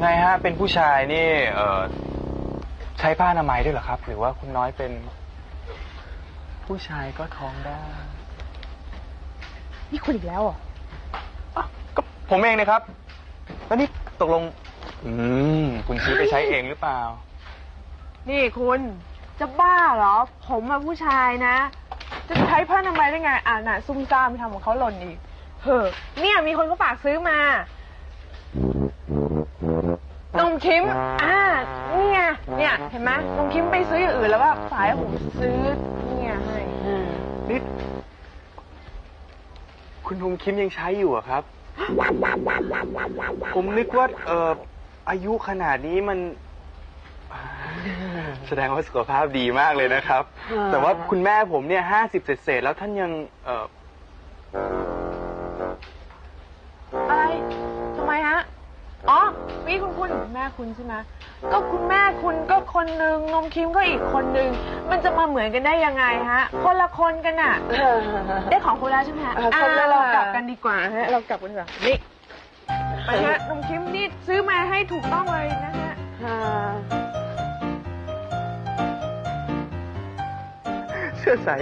ไงฮะเป็นผู้ชายนี่ เออใช้ผ้าอนามัยด้วยเหรอครับ หรือว่าคุณน้อยเป็น ผู้ชายก็ท้องได้นี่คุณอีกแล้วเหรออะก็ผมเองนะครับ แล้วนี่ตกลง อืมคุณซื้อไปใช้เองหรือเปล่า นี่คุณจะบ้าเหรอ ผมมาผู้ชายนะ จะใช้ผ้าอนามัยได้ไงอ่าน่ะซุ่มซ่ามทำของเขาหล่นอีกเฮ้อเนี่ยมีคนเขาฝากซื้อมา นมคิมอ่านี่ไงเนี่ย เห็นไหมนมคิมไปซื้ออย่างอื่นแล้วว่าฝ่ายผมซื้อเนี่ยให้อืมนี่คุณนุมคิมยังใช้อยู่อะครับ ผมนึกว่าเอ่ออายุขนาดนี้มัน แสดงว่าสุขภาพดีมากเลยนะครับ แต่ว่าคุณแม่ผมเนี่ยห้าสิบเศษๆแล้วท่านยังเอ่อ อมีคุณคุณแม่คุณใช่ไหมก็คุณแม่คุณก็คนหนึ่งนมคิมก็อีกคนหนึ่งมันจะมาเหมือนกันได้ยังไงฮะ คนละคนกันอะได้ของคุณแล้วใช่ไหมฮะเออครบแล้วเราค่ะกลับกันดีกว่าฮะ เรากลับกันดีกว่านี่ไปฮะนมคิมนี่ซื้อมาให้ถูกต้องเลยนะฮะเชื่อสาย